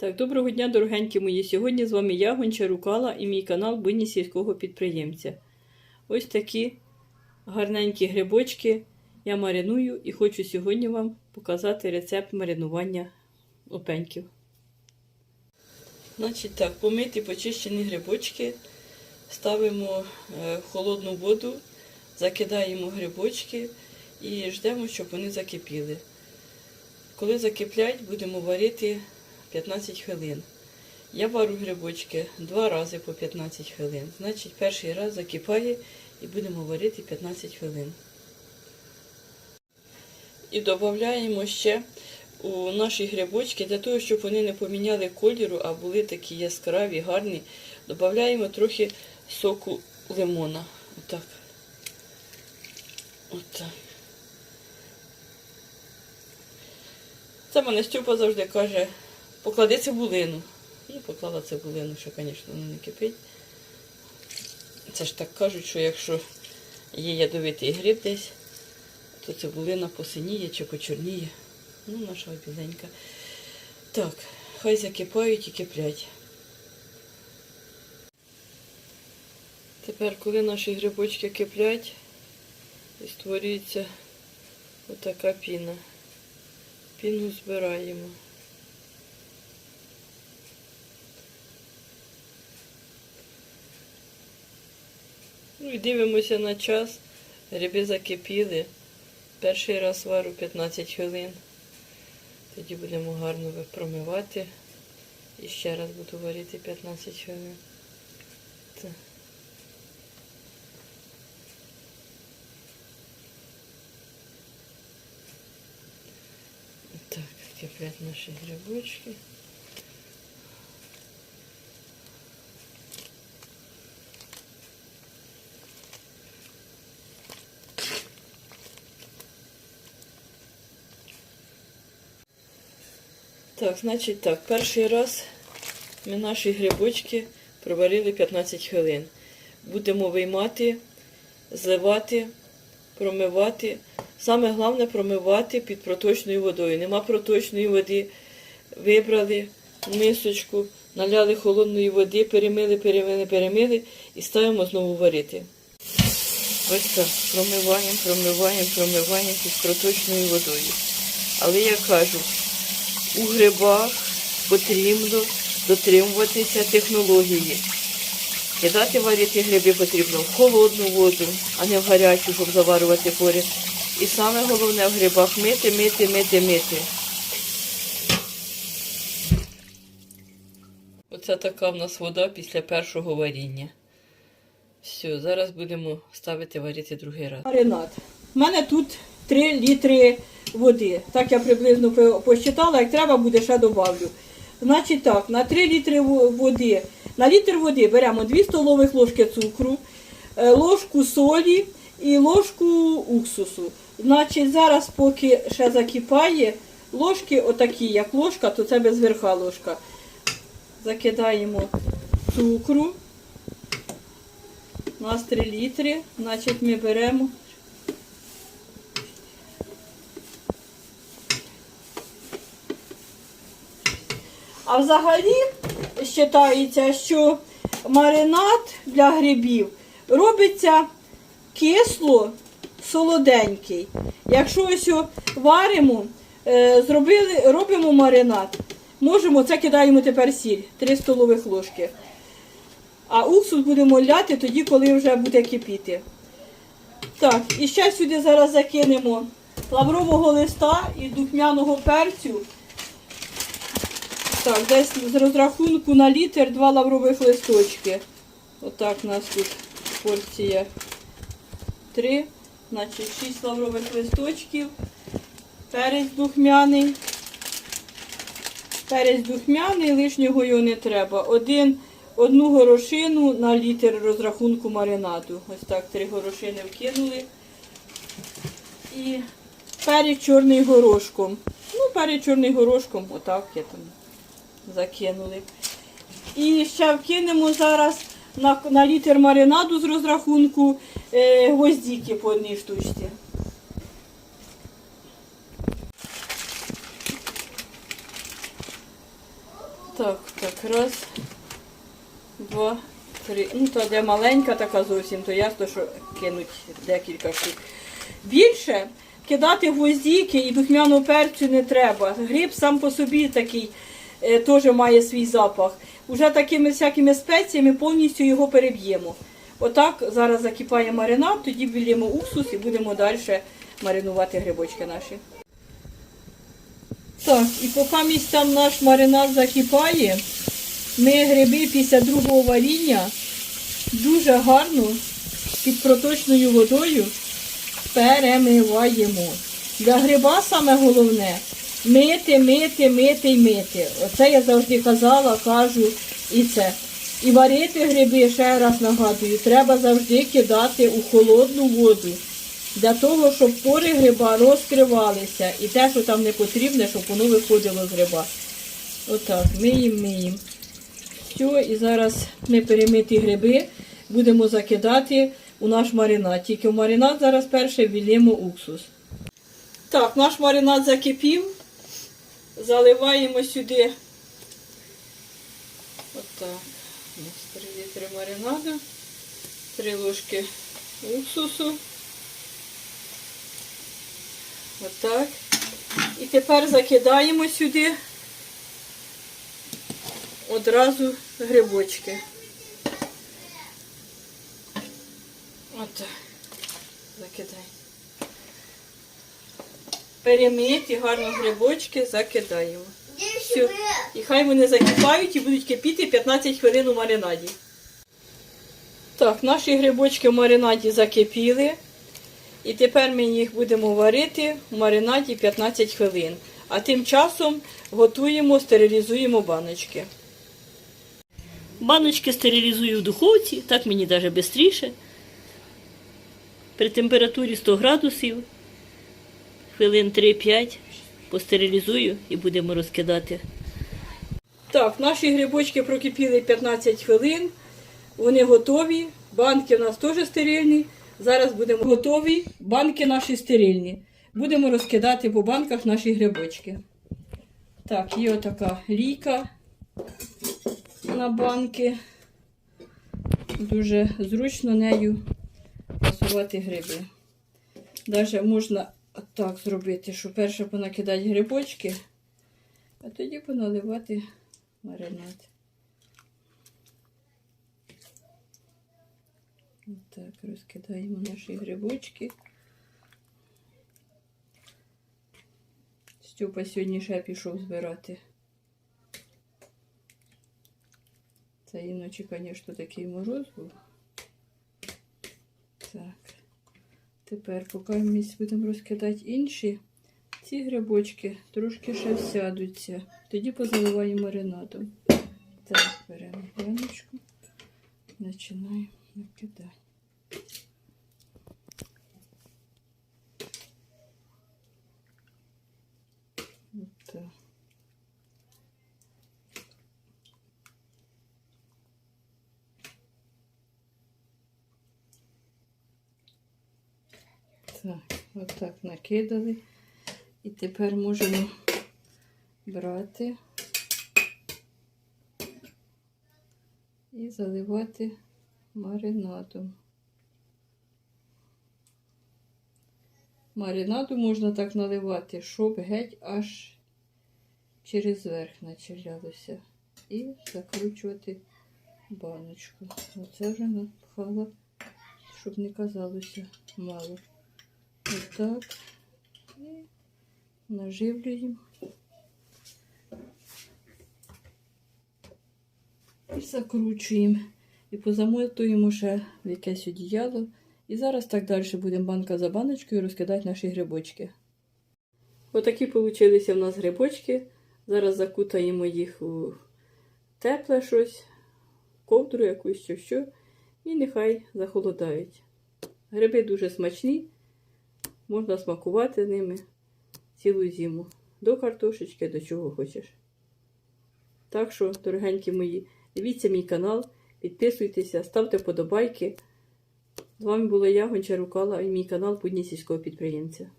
Так, доброго дня, дорогенькі мої. Сьогодні з вами я, Гонча Рукала, і мій канал Бині сільського підприємця. Ось такі гарненькі грибочки я мариную і хочу сьогодні вам показати рецепт маринування опеньків. Значить так, помиті почищені грибочки ставимо е, в холодну воду, закидаємо грибочки і ждемо, щоб вони закипіли. Коли закиплять, будемо варити 15 хвилин. Я варю грибочки два рази по 15 хвилин. Значить, перший раз закипає і будемо варити 15 хвилин. І додаємо ще у наші грибочки, для того, щоб вони не поміняли кольору, а були такі яскраві, гарні, додаємо трохи соку лимона. Отак. Отак. Це мене Стюпа завжди каже, поклади цибулину. І поклала цибулину, що, звісно, не кипить. Це ж так кажуть, що якщо є ядовитий гриб десь, то цибулина посиніє чи почорніє. Ну, наша біленька. Так, хай закипають і киплять. Тепер, коли наші грибочки киплять, і створюється отака піна. Піну збираємо. Ну дивимося на час. Гриби закипіли. Перший раз вару 15 хвилин. Тоді будемо гарно промивати. І ще раз буду варити 15 хвилин. Так. Так, наші грибочки. Так, значить так, перший раз ми наші грибочки проварили 15 хвилин. Будемо виймати, зливати, промивати. Саме головне промивати під проточною водою. Нема проточної води. Вибрали мисочку, наляли холодної води, перемили, перемили, перемили і ставимо знову варити. Ось так, промиваємо, промиваємо, промиваємо під проточною водою. Але я кажу, у грибах потрібно дотримуватися технології. Кидати варити гриби потрібно в холодну воду, а не в гарячу, щоб заварювати поряд. І саме головне в грибах мити, мити, мити, мити. Оце така в нас вода після першого варіння. Все, зараз будемо ставити варити другий раз. Маринад. У мене тут 3 літри води. Так я приблизно посчитала, як треба буде, ще добавлю. Значить так, на 3 літри води, на літр води беремо 2 столових ложки цукру, е, ложку солі і ложку уксусу. Значить, зараз, поки ще закипає, ложки отакі, як ложка, то це без верха ложка. Закидаємо цукру. У нас 3 літри, значить ми беремо А взагалі вважається, що маринад для грибів робиться кисло солоденький. Якщо ось варимо, е, зробили, робимо маринад, можемо, це кидаємо тепер сіль, 3 столових ложки. А уксус будемо ляти тоді, коли вже буде кипіти. Так, і ще сюди зараз закинемо лаврового листа і духмяного перцю. Так, десь з розрахунку на літр два лаврових листочки. Отак у нас тут порція три, значить шість лаврових листочків. Перець духмяний. Перець духмяний, лишнього його не треба. Один, одну горошину на літр розрахунку маринаду. Ось так три горошини вкинули. І перець чорний горошком. Ну, перець чорний горошком, отак я там закинули. І ще вкинемо зараз на, на літр маринаду з розрахунку е, гвоздіки по одній штучці. Так, так, раз, два, три. Ну, то де маленька така зовсім, то ясно, що кинуть декілька штук. Більше кидати гвоздіки і духмяну перцю не треба. Гриб сам по собі такий теж має свій запах. Уже такими всякими спеціями повністю його переб'ємо. Отак зараз закипає маринад, тоді ввілємо уксус і будемо далі маринувати грибочки наші. Так, і поки місць там наш маринад закипає, ми гриби після другого варіння дуже гарно під проточною водою перемиваємо. Для гриба саме головне мити, мити, мити і мити. Оце я завжди казала, кажу і це. І варити гриби, ще раз нагадую, треба завжди кидати у холодну воду. Для того, щоб пори гриба розкривалися і те, що там не потрібне, щоб воно виходило з гриба. Отак, миємо, миємо. Все, і зараз ми перемиті гриби будемо закидати у наш маринад. Тільки в маринад зараз перше ввілємо уксус. Так, наш маринад закипів. Заливаємо сюди. Отак. 3 літри маринаду, 3 ложки уксусу. Отак. І тепер закидаємо сюди одразу грибочки. Отак. Закидай. Перемиті гарно грибочки закидаємо. Все. І хай вони закипають і будуть кипіти 15 хвилин у маринаді. Так, наші грибочки в маринаді закипіли. І тепер ми їх будемо варити в маринаді 15 хвилин. А тим часом готуємо, стерилізуємо баночки. Баночки стерилізую в духовці, так мені навіть швидше. При температурі 100 градусів, хвилин 3-5 постерилізую і будемо розкидати. Так, наші грибочки прокипіли 15 хвилин. Вони готові. Банки у нас теж стерильні. Зараз будемо готові. Банки наші стерильні. Будемо розкидати по банках наші грибочки. Так, є отака лійка на банки. Дуже зручно нею пасувати гриби. Навіть можна так зробити, що перше понакидати грибочки, а тоді поналивати маринад. Так, розкидаємо наші грибочки. Степа сьогодні ще пішов збирати. Це іночі, звісно, такий мороз був. Так. Тепер, поки ми будемо розкидати інші, ці грибочки трошки ще всядуться. Тоді позаливаємо маринадом. Так, беремо баночку, починаємо накидати. Отак. Так, отак накидали. І тепер можемо брати і заливати маринадом. Маринаду можна так наливати, щоб геть аж через верх началялося. І закручувати баночку. Оце вже напхала, щоб не казалося мало. Отак. І наживлюємо. І закручуємо. І позамотуємо ще в якесь одіяло. І зараз так далі будемо банка за баночкою розкидати наші грибочки. Отакі получилися в нас грибочки. Зараз закутаємо їх у тепле щось, ковдру якусь чи що. І нехай захолодають. Гриби дуже смачні. Можна смакувати ними цілу зиму. До картошечки, до чого хочеш. Так що, дорогенькі мої, дивіться мій канал, підписуйтеся, ставте вподобайки. З вами була я, Гончарукала, і мій канал Будні сільського підприємця.